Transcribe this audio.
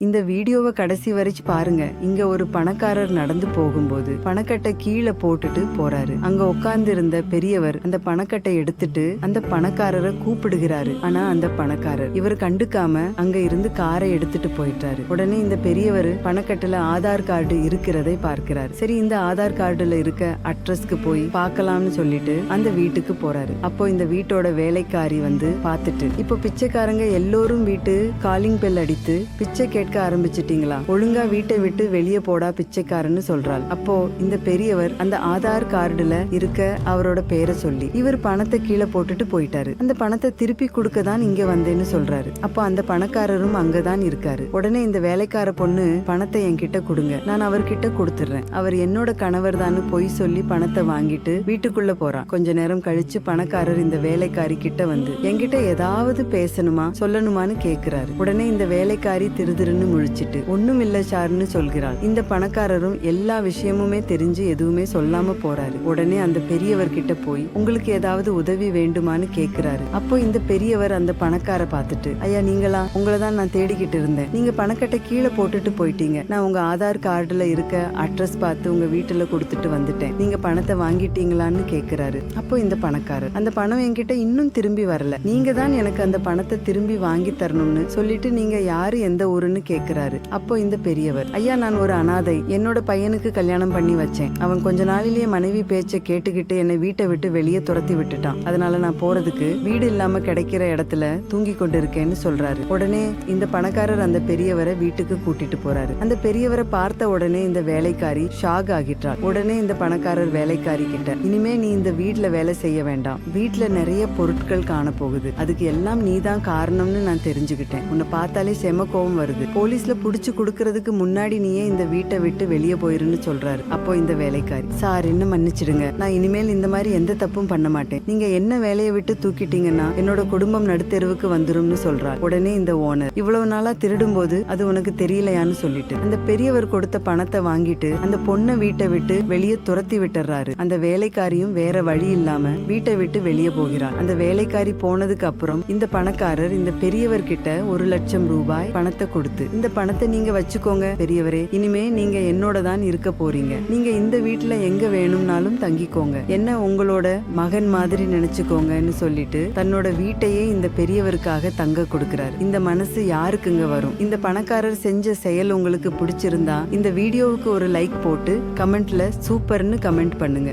இந்த வீடியோவை கடைசி வரைச்சு பாருங்க. இங்க ஒரு பணக்காரர் நடந்து போகும்போது பணக்கட்டை கீழே போட்டுட்டு போறாரு. அங்க உட்கார்ந்து இருந்த பெரியவர் அந்த பணக்கட்டை எடுத்துட்டு அந்த பணக்காரரை கூப்பிடுகிறாரு. ஆனா அந்த பணக்காரர் இவர் கண்டுக்காம அங்க இருந்து காரை எடுத்துட்டு போயிட்டாரு. உடனே இந்த பெரியவர் பணக்கட்டுல ஆதார் கார்டு இருக்கிறதை பார்க்கிறார். சரி இந்த ஆதார் கார்டுல இருக்க அட்ரஸ்க்கு போய் பார்க்கலாம்னு சொல்லிட்டு அந்த வீட்டுக்கு போறாரு. அப்போ இந்த வீட்டோட வேலைக்காரி வந்து பார்த்துட்டு இப்போ பிச்சைக்காரங்க எல்லோரும் வீட்டு காலிங் பெல் அடித்து பிச்சை கேட்க ஆரம்பிச்சிட்டீங்களா? ஒழுங்கா வீட்டை விட்டு வெளியே போடா பிச்சைக்காரன்னு சொல்றாள். அப்போ இந்த பெரியவர் அந்த ஆதார் கார்டுல இருக்க அவரோட பேரை சொல்லி இவர் பணத்தை கீழே போட்டுட்டு போயிட்டாரு. அந்த பணத்தை திருப்பி கொடுக்க தான் இங்க வந்தேன்னு சொல்றாரு. அப்போ அந்த பணக்காரரும் அங்கதான் இருக்காரு. உடனே இந்த வேலைக்கார பொண்ணு பணத்தை என்கிட்ட கொடுங்க. நான் அவர்கிட்ட கொடுத்துறேன் அவர் என்னோட கணவர் தான் பொய் சொல்லி பணத்தை வாங்கிட்டு வீட்டுக்குள்ள போறான் கொஞ்ச நேரம் கழிச்சு பணக்காரர் இந்த வேலைக்காரி கிட்ட வந்து என்கிட்ட ஏதாவது பேசணுமா? சொல்லணுமான்னு கேக்குறாரு. உடனே இந்த வேலைக்காரி திருதிருன்னு முழிச்சிட்டு ஒண்ணும் இல்ல சார்னு சொல்கிறாள். இந்த பணக்காரரும் எல்லா விஷயமுமே தெரிஞ்சு எதுவுமே சொல்லாம போறாரு. உடனே அந்த பெரியவர் கிட்ட போய் உங்களுக்கு ஏதாவது உதவி வேண்டுமான்னு கேக்குறாரு. அப்போ இந்த பெரியவர் அந்த பணக்கார பார்த்துட்டு ஐயா நீங்களா? உங்களை தான் நான் தேடிக்கிட்டு இருந்தேன். நீங்க பணக்கட்டை கீழே போட்டுட்டு போயிட்டீங்க. நான் உங்க ஆதார் கார்டுல இருக்க அட்ரஸ் பார்த்து உங்க வீட்டுல கொடுத்துட்டு வந்துட்டேன். நீங்க பணத்தை வாங்கிட்டீங்களான்னு கேக்குறாரு. அப்போ இந்த பணக்காரர் அந்த பணம் என்கிட்ட இன்னும் திரும்பி வரல. நீங்க தான் எனக்கு அந்த பணத்தை திரும்பி வாங்கி தரணும்னு சொல்லிட்டு நீங்க யாரு எந்த ஊருன்னு கேட்கிறாரு அப்போ இந்த பெரியவர் ஐயா நான் ஒரு அனாதை. என்னோட பையனுக்கு கல்யாணம் பண்ணி வச்சேன். அவன் கொஞ்ச நாளிலேயே மனைவி பேச்சை கேட்டுக்கிட்டு என்னை வீட்டை விட்டு வெளியே துரத்தி விட்டுட்டான். அதனால நான் போறதுக்கு வீடு இல்லாம கிடைக்கிற இடத்துல தூங்கி கொண்டு இருக்கேன்னு சொல்றாரு. உடனே இந்த பணக்காரர் அந்த பெரியவரை வீட்டுக்கு கூட்டிட்டு போறாரு. அந்த பெரியவரை பார்த்த உடனே இந்த வேலைக்காரி ஷாக் ஆகிட்டார் உடனே இந்த பணக்காரர் வேலைக்காரி கிட்ட இனிமே நீ இந்த வீட்டுல வேலை செய்ய வேண்டாம். வீட்டுல நிறைய பொருட்கள் காண போகுது அதுக்கு எல்லாம் நீ தான் காரணம்னு நான் தெரிஞ்சுக்கிட்டேன். உன்னை பார்த்தாலே செம கோவம் வருது. போலீஸ்ல புடிச்சு கொடுக்கறதுக்கு முன்னாடி நீயே இந்த வீட்டை விட்டு வெளியே போயிருன்னு சொல்றாரு. அப்போ இந்த வேலைக்காரி சார் என்ன மன்னிச்சிடுங்க. நான் இனிமேல் இந்த மாதிரி எந்த தப்பும் பண்ண மாட்டேன். நீங்க என்ன வேலையை விட்டு தூக்கிட்டீங்கன்னா என்னோட குடும்பம் நடுத்தெருவுக்கு வந்துரும்னு சொல்றார். உடனே இந்த ஓனர் இவ்வளவு நாளா திருடும் போது அது உனக்கு தெரியலையான்னு சொல்லிட்டு அந்த பெரியவர் கொடுத்த பணத்தை வாங்கிட்டு அந்த பொண்ணை வீட்டை விட்டு வெளியே துரத்தி விட்டுறாரு. அந்த வேலைக்காரியும் வேற வழி இல்லாம வீட்டை விட்டு வெளியே போகிறார். அந்த வேலைக்காரி போனதுக்கு அப்புறம் இந்த பணக்காரர் இந்த பெரியவர் கிட்ட ஒரு லட்சம் ரூபாய் பணத்தை கொடுத்து இந்த பணத்தை நீங்க வச்சுக்கோங்க பெரியவரே. இனிமே நீங்க என்னோட தான் இருக்க போறீங்க. நீங்க இந்த வீட்டுல எங்க வேணும்னாலும் தங்கிக்கோங்க. என்ன உங்களோட மகன் மாதிரி நினைச்சுக்கோங்கன்னு சொல்லிட்டு தன்னோட வீட்டையே இந்த பெரியவருக்காக தங்க கொடுக்கிறார். இந்த மனசு யாருக்குங்க வரும்? இந்த பணக்காரர் செஞ்ச செயல் உங்களுக்கு பிடிச்சிருந்தா இந்த வீடியோவுக்கு ஒரு லைக் போட்டு கமெண்ட்ல சூப்பர்னு கமெண்ட் பண்ணுங்க.